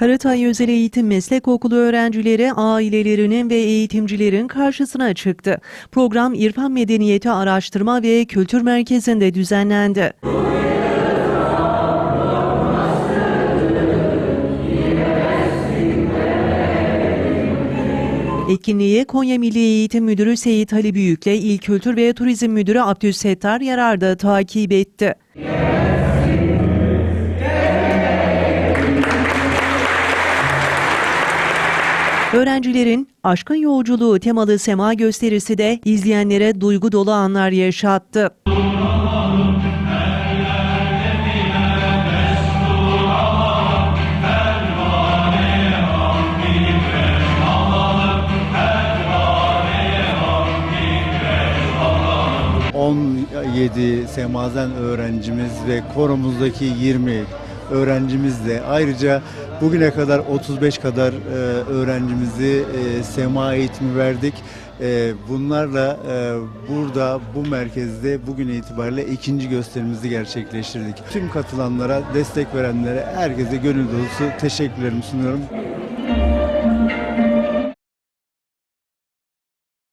Karatay Özel Eğitim Meslek Okulu öğrencileri ailelerinin ve eğitimcilerin karşısına çıktı. Program İrfan Medeniyeti Araştırma ve Kültür Merkezi'nde düzenlendi. Etkinliğe Konya Milli Eğitim Müdürü Seyit Ali Büyük'le İl Kültür ve Turizm Müdürü Abdüssettar Yarar'da takip etti. Öğrencilerin Aşkın Yolculuğu temalı sema gösterisi de izleyenlere duygu dolu anlar yaşattı. Ee, 17 semazen öğrencimiz ve koromuzdaki 20 öğrencimiz de ayrıca bugüne kadar 35 kadar e, öğrencimizi e, sema eğitimi verdik. E, bunlarla e, burada bu merkezde bugün itibariyle ikinci gösterimizi gerçekleştirdik. Tüm katılanlara, destek verenlere, herkese gönül dolusu teşekkürlerimi sunuyorum.